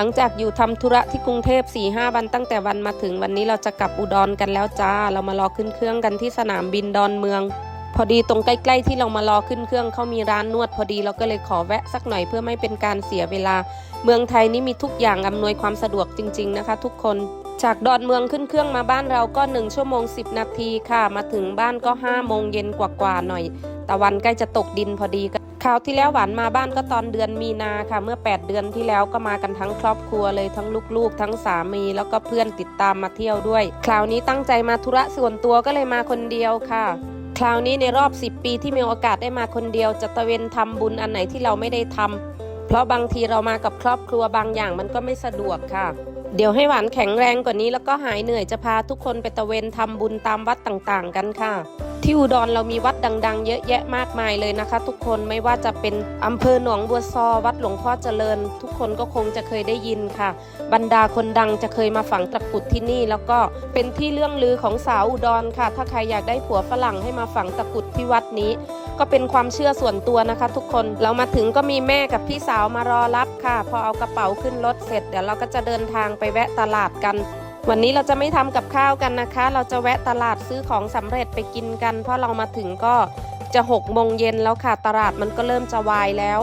หลังจากอยู่ทำธุระที่กรุงเทพ4ีหวันตั้งแต่วันมาถึงวันนี้เราจะกลับอุดรกันแล้วจ้า เรามารอขึ้นเครื่องกันที่สนามบินดอนเมือง พอดีตรงใกล้ๆที่เรามารอขึ้นเครื่องเขามีร้านนวดพอดีเราก็เลยขอแวะสักหน่อยเพื่อไม่เป็นการเสียเวลา เมืองไทยนี่มีทุกอย่างอำนวยความสะดวกจริง ๆนะคะ ทุกคนจากดอนเมืองขึ้นเครื่องมาบ้านเราก็ 1 ชั่วโมง 10 นาทีค่ะ มาถึงบ้านก็5โมงเย็นกว่าๆหน่อย ตะวันใกล้จะตกดินพอดีกัน คราวที่แล้วหวานมาบ้านก็ตอนเดือนมีนาค่ะ เมื่อ 8 เดือนที่แล้วก็มากันทั้งครอบครัวเลยทั้งลูกๆ ทั้งสามีแล้วก็เพื่อนติดตามมาเที่ยวด้วย คราวนี้ตั้งใจมาธุระส่วนตัวก็เลยมาคนเดียวค่ะ คราวนี้ในรอบ 10 ปีที่มีโอกาสได้มาคนเดียวจะตะเวนทำบุญอันไหนที่เราไม่ได้ทำเพราะบางทีเรามากับครอบครัวบางอย่างมันก็ไม่สะดวกค่ะ เดี๋ยวให้หวานแข็งแรงกว่านี้แล้วก็หายเหนื่อยจะพาทุกคนไปตะเวนทำบุญตามวัดต่างๆ กันค่ะ ที่อุดรเรามีวัดดัง ๆ เยอะแยะมากมายเลยนะคะ ทุกคนไม่ว่าจะเป็นอำเภอหนองบัวซอ วัดหลวงพ่อเจริญ ทุกคนก็คงจะเคยได้ยินค่ะ บรรดาคนดังจะเคยมาฝังตะกุดที่นี่ แล้วก็เป็นที่เรื่องลือของสาวอุดรค่ะ ถ้าใครอยากได้ผัวฝรั่งให้มาฝังตะกุดที่วัดนี้ ก็เป็นความเชื่อส่วนตัวนะคะ ทุกคนเรามาถึงก็มีแม่กับพี่สาวมารอรับค่ะ พอเอากระเป๋าขึ้นรถเสร็จเดี๋ยวเราก็จะเดินทางไปแวะตลาดกัน วันนี้เราจะไม่ทำกับข้าวกันนะคะ เราจะแวะตลาดซื้อของสำเร็จไปกินกัน เพราะเรามาถึงก็จะหกโมงเย็นแล้วค่ะตลาดมันก็เริ่มจะวายแล้ว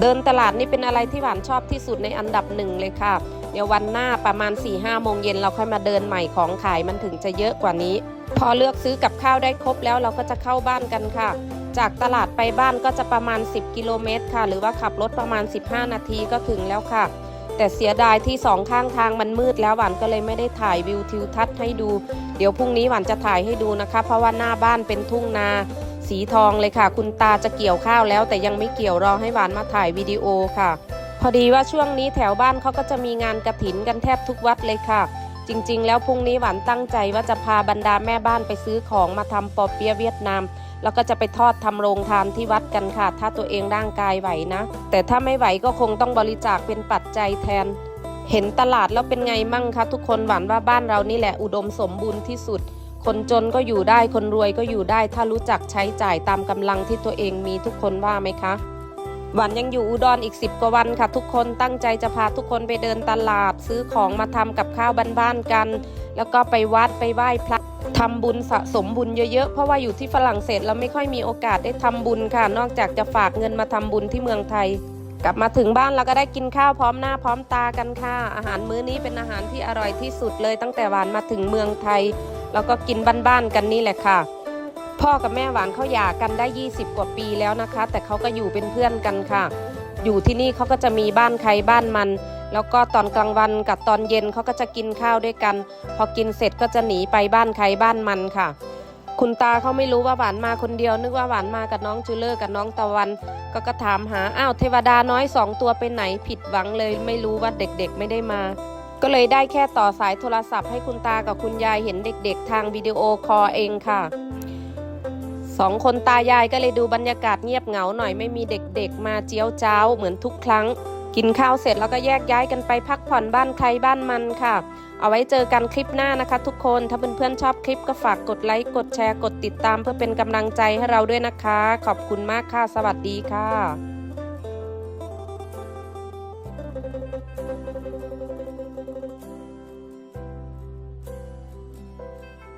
เดินตลาดนี่เป็นอะไรที่หวานชอบที่สุดในอันดับหนึ่งเลยค่ะ เดี๋ยววันหน้าประมาณ4ี่ห้าโมงเย็นเราค่อยมาเดินใหม่ของขายมันถึงจะเยอะกว่านี้ พอเลือกซื้อกับข้าวได้ครบแล้วเราก็จะเข้าบ้านกันค่ะ จากตลาดไปบ้านก็จะประมาณ 10 กิโลเมตรค่ะ หรือว่าขับรถประมาณ 15 นาทีก็ถึงแล้วค่ะ แต่เสียดายที่สองข้างทางมันมืดแล้วหวานก็เลยไม่ได้ถ่ายวิวทิวทัศน์ให้ดู เดี๋ยวพรุ่งนี้หวานจะถ่ายให้ดูนะคะ เพราะว่าหน้าบ้านเป็นทุ่งนา สีทองเลยค่ะ คุณตาจะเกี่ยวข้าวแล้ว แต่ยังไม่เกี่ยวรอให้หวานมาถ่ายวิดีโอค่ะ พอดีว่าช่วงนี้แถวบ้านเขาก็จะมีงานกระถินกันแทบทุกวัดเลยค่ะจริง ๆ แล้วพรุ่งนี้หวานตั้งใจว่าจะพาบรรดาแม่บ้านไปซื้อของมาทำปอเปี๊ยะเวียดนาม แล้วก็จะไปทอดทำโรงทานที่วัดกันค่ะ ถ้าตัวเองร่างกายไหวนะ แต่ถ้าไม่ไหวก็คงต้องบริจาคเป็นปัจจัยแทน เห็นตลาดแล้วเป็นไงมั่งคะทุกคนหวานว่าบ้านเรานี่แหละอุดมสมบูรณ์ที่สุด คนจนก็อยู่ได้คนรวยก็อยู่ได้ ถ้ารู้จักใช้จ่ายตามกำลังที่ตัวเองมีทุกคนว่าไหมคะหวานยังอยู่อุดรอีก 10 กว่าวันค่ะ ทุกคนตั้งใจจะพาทุกคนไปเดินตลาด ซื้อของมาทำกับข้าวบ้านๆกัน แล้วก็ไปวัดไปไหว้พระ ทำบุญสะสมบุญเยอะๆ เพราะว่าอยู่ที่ฝรั่งเศสเราไม่ค่อยมีโอกาสได้ทำบุญค่ะ นอกจากจะฝากเงินมาทำบุญที่เมืองไทย กลับมาถึงบ้านเราก็ได้กินข้าวพร้อมหน้าพร้อมตากันค่ะ อาหารมื้อนี้เป็นอาหารที่อร่อยที่สุดเลยตั้งแต่หวานมาถึงเมืองไทย แล้วก็กินบ้านๆกันนี่แหละค่ะ พ่อกับแม่หวานเขาหย่ากันได้ 20 กว่าปีแล้วนะคะ แต่เขาก็อยู่เป็นเพื่อนกันค่ะ อยู่ที่นี่เขาก็จะมีบ้านใครบ้านมัน แล้วก็ตอนกลางวันกับตอนเย็นเขาก็จะกินข้าวด้วยกัน พอกินเสร็จก็จะหนีไปบ้านใครบ้านมันค่ะ คุณตาเขาไม่รู้ว่าหวานมาคนเดียว นึกว่าหวานมากับน้องจูเลอร์กับน้องตะวัน ก็ก็ถามหาอ้าวเทวดาน้อยสองตัวไปไหนผิดหวังเลย ไม่รู้ว่าเด็กๆไม่ได้มา ก็เลยได้แค่ต่อสายโทรศัพท์ให้คุณตากับคุณยายเห็นเด็ก ๆ ทางวิดีโอคอลเองค่ะสองคนตายายก็เลยดูบรรยากาศเงียบเหงาหน่อยไม่มีเด็กๆ มาเจียวเจ้าเหมือนทุกครั้ง กินข้าวเสร็จแล้วก็แยกย้ายกันไปพักผ่อนบ้านใครบ้านมันค่ะ เอาไว้เจอกันคลิปหน้านะคะ ทุกคน ถ้าเพื่อนๆชอบคลิปก็ฝากกดไลค์ กดแชร์ กดติดตามเพื่อเป็นกำลังใจให้เราด้วยนะคะ ขอบคุณมากค่ะ สวัสดีค่ะ